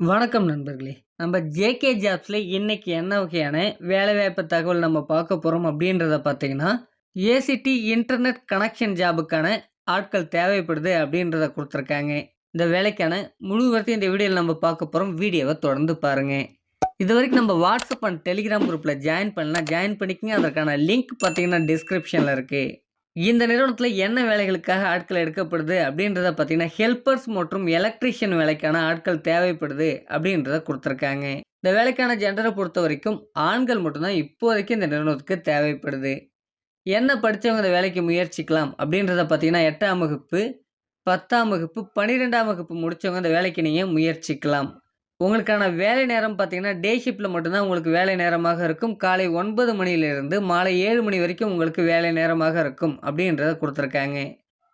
வணக்கம் நண்பர்களே! நம்ம ஜேகே ஜாப்ஸில் இன்னைக்கு என்ன வகையான வேலைவாய்ப்பு தகவல் நம்ம பார்க்க போகிறோம் அப்படின்றத பார்த்தீங்கன்னா, ஏசிடி இன்டர்நெட் கனெக்ஷன் ஜாபுக்கான ஆட்கள் தேவைப்படுது அப்படின்றத கொடுத்துருக்காங்க இந்த வேலைக்கான முழுவதும் இந்த வீடியோவில் நம்ம பார்க்க போகிறோம் வீடியோவை தொடர்ந்து பாருங்கள் இது வரைக்கும் நம்ம வாட்ஸ்அப் அண்ட் டெலிகிராம் குரூப்பில் ஜாயின் பண்ணலாம் ஜாயின் பண்ணிக்கங்க. அதற்கான லிங்க் பார்த்தீங்கன்னா டிஸ்கிரிப்ஷனில் இருக்குது இந்த நிறுவனத்தில் என்ன வேலைகளுக்காக ஆட்கள் எடுக்கப்படுது அப்படின்றத பார்த்தீங்கன்னா, ஹெல்ப்பர்ஸ் மற்றும் எலக்ட்ரிஷியன் வேலைக்கான ஆட்கள் தேவைப்படுது அப்படின்றத கொடுத்துருக்காங்க இந்த வேலைக்கான ஜென்டரை பொறுத்த வரைக்கும் ஆண்கள் மட்டும்தான் இப்போதைக்கு இந்த நிறுவனத்துக்கு தேவைப்படுது. என்ன படிச்சவங்க இந்த வேலைக்கு முயற்சிக்கலாம் அப்படின்றத பார்த்தீங்கன்னா, எட்டாம் வகுப்பு, 10ஆம் வகுப்பு, 12ஆம் வகுப்பு முடித்தவங்க இந்த வேலைக்கு நீங்கள் முயற்சிக்கலாம். உங்களுக்கான வேலை நேரம் பார்த்தீங்கன்னா, டே ஷிஃப்ட்ல மட்டும்தான் உங்களுக்கு வேலை நேரமாக இருக்கும். காலை ஒன்பது மணியிலிருந்து மாலை ஏழு மணி வரைக்கும் உங்களுக்கு வேலை நேரமாக இருக்கும் அப்படின்றத கொடுத்துருக்காங்க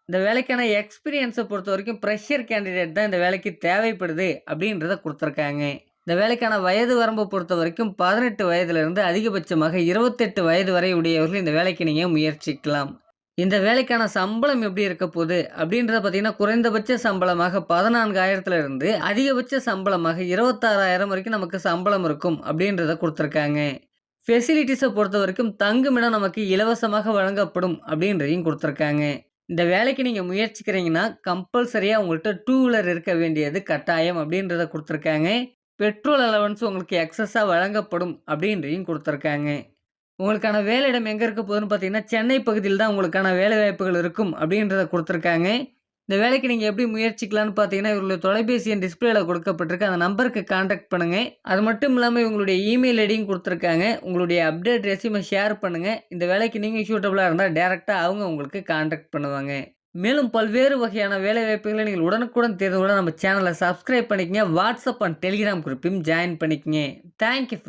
இந்த வேலைக்கான எக்ஸ்பீரியன்ஸை பொறுத்த வரைக்கும் ப்ரெஷர் கேண்டிடேட் தான் இந்த வேலைக்கு தேவைப்படுது அப்படின்றத கொடுத்துருக்காங்க இந்த வேலைக்கான வயது வரம்பை பொறுத்த வரைக்கும் பதினெட்டு வயதுலேருந்து அதிகபட்சமாக 28 வயது வரை உடையவர்கள் இந்த வேலைக்கு நீங்கள் முயற்சிக்கலாம். இந்த வேலைக்கான சம்பளம் எப்படி இருக்க போகுது அப்படின்றத பார்த்தீங்கன்னா, குறைந்தபட்ச சம்பளமாக 14,000 இருந்து அதிகபட்ச சம்பளமாக 26,000 வரைக்கும் நமக்கு சம்பளம் இருக்கும் அப்படின்றத கொடுத்துருக்காங்க. ஃபெசிலிட்டிஸை பொறுத்த வரைக்கும் தங்குமிடம் நமக்கு இலவசமாக வழங்கப்படும் அப்படின்றதையும் கொடுத்துருக்காங்க. இந்த வேலைக்கு நீங்கள் முயற்சிக்கிறீங்கன்னா, கம்பல்சரியாக உங்கள்கிட்ட டூ வீலர் இருக்க வேண்டியது கட்டாயம் அப்படின்றத கொடுத்துருக்காங்க. பெட்ரோல் அலவன்ஸ் உங்களுக்கு எக்ஸஸாக வழங்கப்படும் அப்படின்றதையும் கொடுத்துருக்காங்க. உங்களுக்கான வேலையிடம் எங்கே இருக்க போதுன்னு பார்த்தீங்கன்னா, சென்னை பகுதியில் தான் உங்களுக்கான வேலைவாய்ப்புகள் இருக்கும் அப்படின்றத கொடுத்துருக்காங்க இந்த வேலைக்கு நீங்கள் எப்படி முயற்சிக்கலாம்னு பார்த்தீங்கன்னா, இவர்களுடைய தொலைபேசி என் டிஸ்பிளேல கொடுக்கப்பட்டிருக்கு. அந்த நம்பருக்கு காண்டாக்ட் பண்ணுங்கள் அது மட்டும் இல்லாமல் இவங்களுடைய இமெயில் ஐடியும் கொடுத்துருக்காங்க உங்களுடைய அப்டேட் ரெசியூமை ஷேர் பண்ணுங்கள் இந்த வேலைக்கு நீங்கள் சூட்டபுளாக இருந்தால் டேரெக்டாக அவங்க உங்களுக்கு காண்டாக்ட் பண்ணுவாங்க. மேலும் பல்வேறு வகையான வேலைவாய்ப்புகளை நீங்கள் உடனுக்குடன் தெரிந்து கூட நம்ம சேனலை சப்ஸ்கிரைப் பண்ணிக்கங்க. வாட்ஸ்அப் அண்ட் டெலிகிராம் குரூப்பையும் ஜாயின் பண்ணிக்கங்க. Thank you